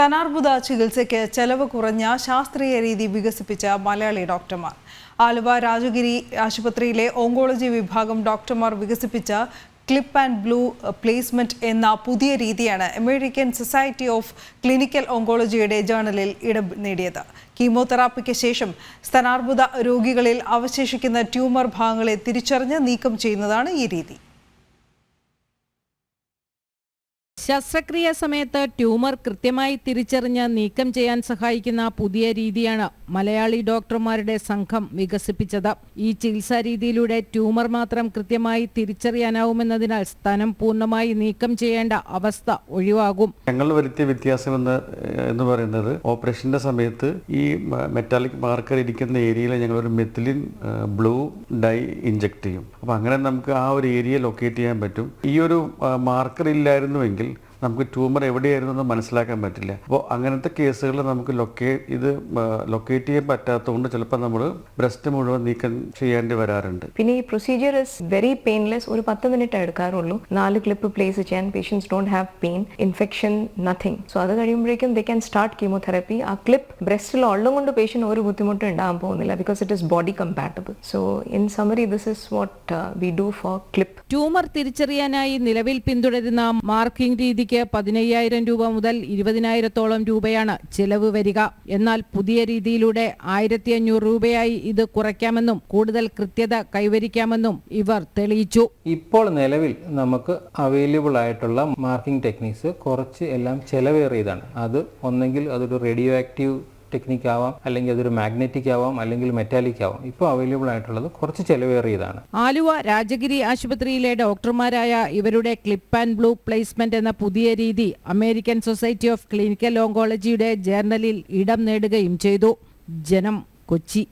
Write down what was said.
സ്തനാർബുദ ചികിത്സയ്ക്ക് ചെലവ് കുറഞ്ഞ ശാസ്ത്രീയ രീതി വികസിപ്പിച്ച മലയാളി ഡോക്ടർമാർ. ആലുവ രാജഗിരി ആശുപത്രിയിലെ ഓങ്കോളജി വിഭാഗം ഡോക്ടർമാർ വികസിപ്പിച്ച ക്ലിപ്പ് ആൻഡ് ബ്ലൂ പ്ലേസ്മെന്റ് എന്ന പുതിയ രീതിയാണ് അമേരിക്കൻ സൊസൈറ്റി ഓഫ് ക്ലിനിക്കൽ ഓങ്കോളജിയുടെ ജേണലിൽ ഇടം നേടിയത്. കീമോതെറാപ്പിക്ക് ശേഷം സ്തനാർബുദ രോഗികളിൽ അവശേഷിക്കുന്ന ട്യൂമർ ഭാഗങ്ങളെ തിരിച്ചറിഞ്ഞ് നീക്കം ചെയ്യുന്നതാണ് ഈ രീതി. ശസ്ത്രക്രിയ സമയത്ത് ട്യൂമർ കൃത്യമായി തിരിച്ചറിഞ്ഞ് നീക്കം ചെയ്യാൻ സഹായിക്കുന്ന പുതിയ രീതിയാണ് മലയാളി ഡോക്ടർമാരുടെ സംഘം വികസിപ്പിച്ചത്. ഈ ചികിത്സാ രീതിയിലൂടെ ട്യൂമർ മാത്രം കൃത്യമായി തിരിച്ചറിയാനാവുമെന്നതിനാൽ സ്ഥലം പൂർണമായി നീക്കം ചെയ്യേണ്ട അവസ്ഥ ഒഴിവാകും. ഞങ്ങൾ വരുത്തിയ വ്യത്യാസം എന്ന് എന്ന് പറയുന്നത് ഓപ്പറേഷന്റെ സമയത്ത് ഈ മെറ്റാലിക് മാർക്കർ ഇരിക്കുന്ന ഏരിയയിൽ ഞങ്ങൾ ഒരു മെത്തിലിൻ ബ്ലൂ ഡൈ ഇഞ്ചക്ട് ചെയ്യും. അപ്പോൾ അങ്ങനെ നമുക്ക് ആ ഒരു ഏരിയ ലൊക്കേറ്റ് ചെയ്യാൻ പറ്റും. ഈ ഒരു മാർക്കർ ഇല്ലായിരുന്നുവെങ്കിൽ നമുക്ക് ട്യൂമർ എവിടെയായിരുന്നു എന്ന് മനസ്സിലാക്കാൻ പറ്റില്ല. അപ്പോൾ അങ്ങനത്തെ കേസുകൾ നമുക്ക് ലൊക്കേ ഇത് ലൊക്കേറ്റ് ചെയ്യാൻ പറ്റാത്തതുകൊണ്ട് ചിലപ്പോൾ നമ്മൾ ബ്രസ്റ്റ് മുഴുവൻ നീക്കം ചെയ്യേണ്ടി വരാറുണ്ട്. പിന്നെ ഈ പ്രൊസീജിയർ ഇസ് വെരി പെയിൻലെസ് ഒരു പത്ത് മിനിറ്റ് എടുക്കാറുള്ളൂ. നാല് ക്ലിപ്പ് പ്ലേസ് ചെയ്യാൻ patients don't have pain infection nothing so അത് കഴിയുമ്പോഴേക്കും ദേ ക്യാൻ സ്റ്റാർട്ട് കീമോതെറാപ്പി ആ ക്ലിപ്പ് ബ്രസ്റ്റിൽ ഉള്ളത് കൊണ്ട് പേഷ്യൻ ഒരു ബുദ്ധിമുട്ടും ഉണ്ടാകാൻ പോകുന്നില്ല because it is body compatible so in summary this is what we do for clip tumour തിരിച്ചറിയാനായി നിലവിൽ പിന്തുടരുന്ന മാർക്കിംഗ് രീതിക്ക് പതിനയ്യായിരം രൂപ മുതൽ ഇരുപതിനായിരത്തോളം രൂപയാണ് ചെലവ് വരിക. എന്നാൽ പുതിയ രീതിയിലൂടെ ആയിരത്തി അഞ്ഞൂറ് രൂപയായി ഇത് കുറയ്ക്കാമെന്നും കൂടുതൽ കൃത്യത കൈവരിക്കാമെന്നും ഇവർ തെളിയിച്ചു. ഇപ്പോൾ നിലവിൽ നമുക്ക് അവൈലബിൾ ആയിട്ടുള്ള മാർക്കിംഗ് ടെക്നിക്സ് കുറച്ച് എല്ലാം ചെലവേറിയതാണ്. അത് ഒന്നെങ്കിൽ അതൊരു റേഡിയോ ആക്റ്റീവ് ടെക്നിക്ക് ആവാം അല്ലെങ്കിൽ അതൊരു മാഗ്നറ്റിക് ആവാം അല്ലെങ്കിൽ മെറ്റാലിക് ആവാം. ഇപ്പോൾ അവൈലബിൾ ആയിട്ടുള്ളത് കുറച്ച് ചെലവേറിയതാണ്. ആലുവ രാജഗിരി ആശുപത്രിയിലെ ഡോക്ടർമാരായ ഇവരുടെ ക്ലിപ്പ് ആൻഡ് ബ്ലൂ പ്ലേസ്മെന്റ് എന്ന പുതിയ രീതി അമേരിക്കൻ സൊസൈറ്റി ഓഫ് ക്ലിനിക്കൽ ഓങ്കോളജിയുടെ ജേർണലിൽ ഇടം നേടുകയും ചെയ്തു. ജനം കൊച്ചി.